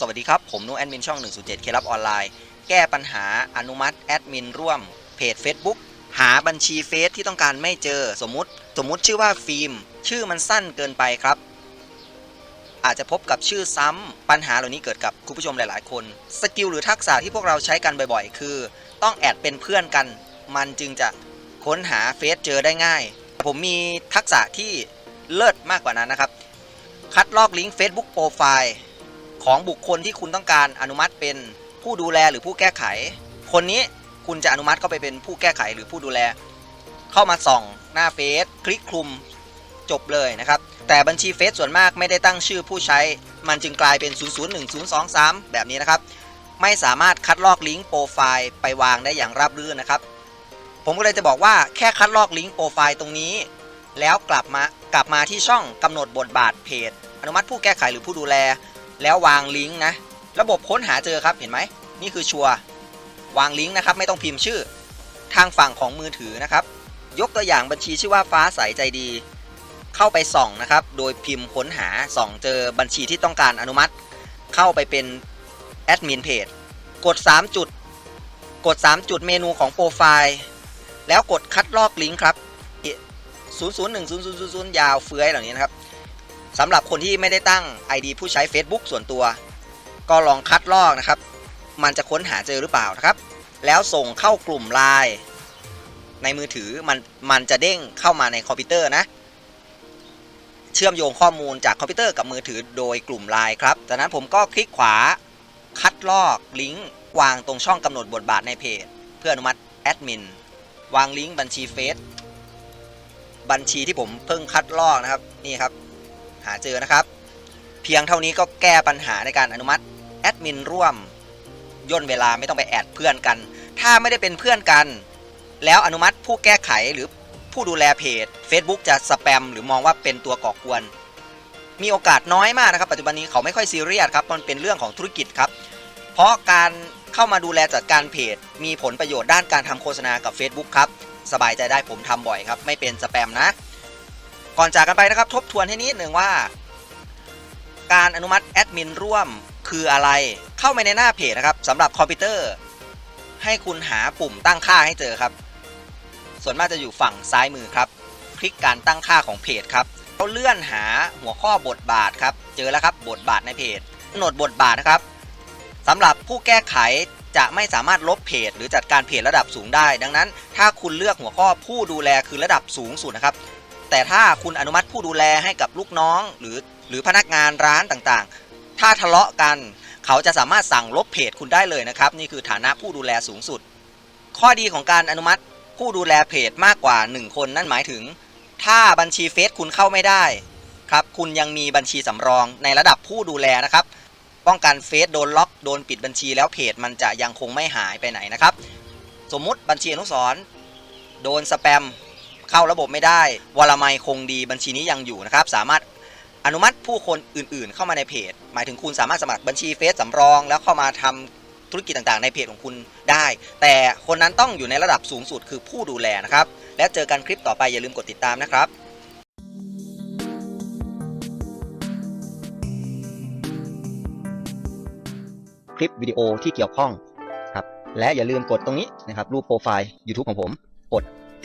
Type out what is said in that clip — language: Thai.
สวัสดีครับ ผมนุแอดมินช่อง 107 เคลับออนไลน์ แก้ปัญหาอนุมัติแอดมินร่วมเพจ Facebook หาบัญชีเฟซที่ต้องการไม่เจอสมมติ สมมติชื่อว่าฟิล์ม ชื่อมันสั้นเกินไปครับ อาจจะพบกับชื่อซ้ำปัญหาเหล่านี้เกิดกับคุณผู้ชมหลาย ๆ คน สกิลหรือทักษะที่พวกเราใช้กันบ่อย ๆ คือ ต้องแอดเป็นเพื่อนกัน มันจึงจะค้นหาเฟซเจอได้ง่าย ผมมีทักษะที่เลิศมากกว่านั้นนะครับ คัดลอกลิงก์ Facebook โปรไฟล์ ของบุคคลที่คุณต้องการอนุมัติเป็นผู้ดูแลหรือผู้แก้ไข คนนี้คุณจะอนุมัติเข้าไปเป็นผู้แก้ไขหรือผู้ดูแล เข้ามาส่องหน้าเฟซคลิกคลุมจบเลยนะครับ แต่บัญชีเฟซส่วนมากไม่ได้ตั้งชื่อผู้ใช้ มันจึงกลายเป็น 001023 แบบนี้นะครับ ไม่สามารถคัดลอกลิงก์โปรไฟล์ไปวางได้อย่างราบรื่นนะครับ ผมก็เลยจะบอกว่าแค่คัดลอกลิงก์โปรไฟล์ตรงนี้ แล้วกลับมากลับมาที่ช่องกำหนดบทบาทเพจ อนุมัติผู้แก้ไขหรือผู้ดูแล แล้ววางลิงก์นะ ระบบค้นหาเจอครับเห็นไหมนี่คือชัววางลิงก์นะครับไม่ต้องพิมพ์ชื่อ ทางฝั่งของมือถือนะครับ ยกตัวอย่างบัญชีชื่อว่าฟ้าใสใจดี เข้าไปส่องนะครับ โดยพิมพ์ค้นหาส่องเจอบัญชีที่ต้องการอนุมัติ เข้าไปเป็นแอดมินเพจกด 3 จุด กด 3 จุดเมนูของโปรไฟล์ แล้วกดคัดลอกลิงก์ครับ0010000ยาวเฟื้อยเหล่านี้นะครับ สำหรับคนที่ไม่ได้ตั้ง ID ผู้ใช้ Facebook ส่วนตัว ก็ลองคัดลอกนะครับ มันจะค้นหาเจอหรือเปล่านะครับ แล้วส่งเข้ากลุ่มไลน์ในมือถือมันมันจะเด้งเข้ามาในคอมพิวเตอร์นะ เชื่อมโยงข้อมูลจากคอมพิวเตอร์กับมือถือโดยกลุ่มไลน์ครับจากนั้นผมก็คลิกขวา คัดลอกลิงก์วางตรงช่องกำหนดบทบาทในเพจ เพื่ออนุมัติแอดมินวางลิงก์บัญชีเฟซบัญชีที่ผมเพิ่งคัดลอกนะครับนี่ครับ หาเจอนะครับ เพียงเท่านี้ก็แก้ปัญหาในการอนุมัติแอดมินร่วมย่นเวลาไม่ต้องไปแอดเพื่อนกัน ถ้าไม่ได้เป็นเพื่อนกัน แล้วอนุมัติผู้แก้ไขหรือผู้ดูแลเพจ Facebook จะสแปมหรือมองว่าเป็นตัวก่อกวน มีโอกาสน้อยมากนะครับ ปัจจุบันนี้เขาไม่ค่อยซีเรียสครับมันเป็นเรื่องของธุรกิจครับ เพราะการเข้ามาดูแลจัดการเพจ มีผลประโยชน์ด้านการทำโฆษณากับ Facebook ครับ สบายใจได้ผมทำบ่อยครับ ไม่เป็นสแปมนะ ก่อนจากกันไปนะครับทบทวนให้นิดหนึ่งว่า การอนุมัติแอดมินร่วมคืออะไร เข้าไปในหน้าเพจนะครับสำหรับคอมพิวเตอร์ ให้คุณหาปุ่มตั้งค่าให้เจอครับ ส่วนมากจะอยู่ฝั่งซ้ายมือครับ คลิกการตั้งค่าของเพจครับเราเลื่อนหาหัวข้อบทบาทครับ เจอแล้วครับบทบาทในเพจกำหนดบทบาทนะครับสำหรับผู้แก้ไขจะไม่สามารถลบเพจ หรือจัดการเพจระดับสูงได้ ดังนั้น ถ้าคุณเลือกหัวข้อผู้ดูแลคือระดับสูงสุดนะครับ แต่ถ้าคุณอนุมัติผู้ดูแลให้กับลูกน้องหรือหรือพนักงานร้านต่างๆ ถ้าทะเลาะกัน เขาจะสามารถสั่งลบเพจคุณได้เลยนะครับ นี่คือฐานะผู้ดูแลสูงสุด ข้อดีของการอนุมัติผู้ดูแลเพจมากกว่า 1 คนนั่นหมายถึง ถ้าบัญชีเฟซคุณเข้าไม่ได้ครับคุณยังมีบัญชีสำรองในระดับผู้ดูแลนะครับ ป้องกันเฟซโดนล็อกโดนปิดบัญชีแล้วเพจมันจะยังคงไม่หายไปไหนนะครับ สมมุติบัญชีอนุสรณ์โดนสแปม เข้าระบบไม่ได้วลามัยคงดีบัญชีนี้ยังอยู่นะครับ สามารถอนุมัติผู้คนอื่นๆ เข้ามาในเพจ หมายถึงคุณสามารถสมัครบัญชีเฟซสำรอง แล้วเข้ามาทำธุรกิจต่างๆ ในเพจของคุณได้ แต่คนนั้นต้องอยู่ในระดับสูงสุดคือผู้ดูแลนะครับ และเจอกันคลิปต่อไปอย่าลืมกดติดตามนะครับคลิปวิดีโอที่เกี่ยวข้องครับ และอย่าลืมกดตรงนี้นะครับ รูปโปรไฟล์ YouTube ของผม กด